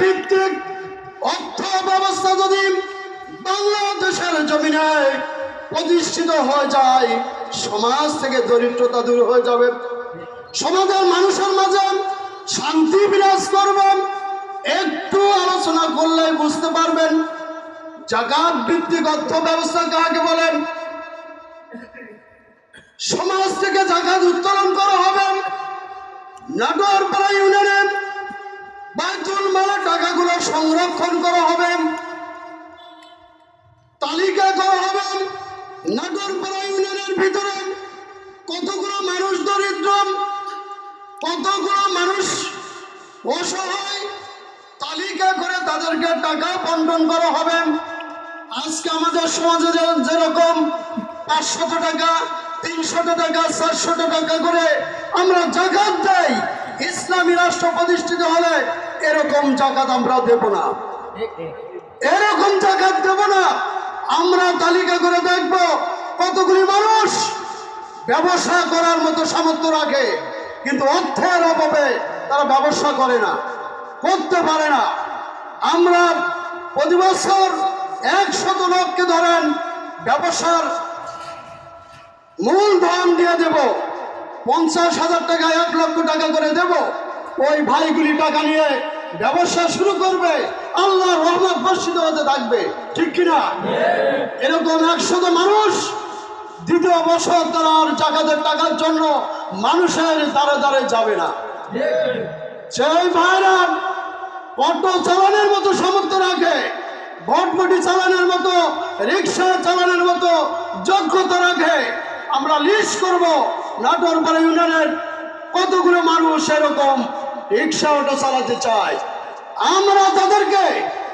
ভিত্তিক অর্থ ব্যবস্থা যদি বাংলাদেশের জমিনে প্রতিষ্ঠিত হয়ে যায়, সমাজ থেকে দরিদ্রতা দূর হয়ে যাবে। সমাজের মানুষের মাঝে শান্তি বিরাজ করবে। একটু আলোচনা করলে বুঝতে পারবেন জাগাত ভিত্তিক অর্থ ব্যবস্থা কাকে বলেন সমাজ থেকে জাগাত উত্তোলন করা হবে। নাটোরপাড়া ইউনিয়নের বাইতুল সংরক্ষণ করা হবে। তালিকা করা হবে। নাটোরপাড়া ইউনিয়নের ভিতরে কতগুলো মানুষ দরিদ্র, কতগুলো মানুষ অসহায়, তালিকা করে তাদেরকে টাকা বন্টন করা হবে। আজকে আমাদের সমাজে যেরকম পাঁচশত টাকা, তিনশত টাকা, চারশত টাকা করে আমরা জাকাত ইসলামী রাষ্ট্র প্রতিষ্ঠিত হলে এরকম জাকাত আমরা দেব না। এরকম জাকাত দেব না। আমরা তালিকা করে দেখব কতগুলি মানুষ ব্যবসা করার মতো সামর্থ্য রাখে, কিন্তু অর্থের অভাবে তারা ব্যবসা করে না, করতে পারে না। আমরা প্রতি বছর একশত লোককে ধরেন ব্যবসার মূলধন দিয়ে দেব, পঞ্চাশ হাজার টাকা, এক লক্ষ টাকা করে দেব। ওই ভাইগুলি টাকা নিয়ে ব্যবসা শুরু করবে। আল্লাহ রহমত বর্ষিত হতে থাকবে। ঠিক কিনা? এরকম একশত মানুষ দ্বিতীয় বছর তারা আর জাকাতের টাকার জন্য মানুষের দ্বারে দ্বারে যাবে না। সেই ভাইরা অটো চালানোর মতো সামর্থ্য রাখে ভটভটি চালানোর মতো, রিক্সা চালানোর মতো যোগ্যতা রাখে। আমরা লিস্ট করব নাটোরপাড়া ইউনিয়নের কতগুলো মানুষ এরকম রিক্সা অটো চালাতে চায়। আমরা তাদেরকে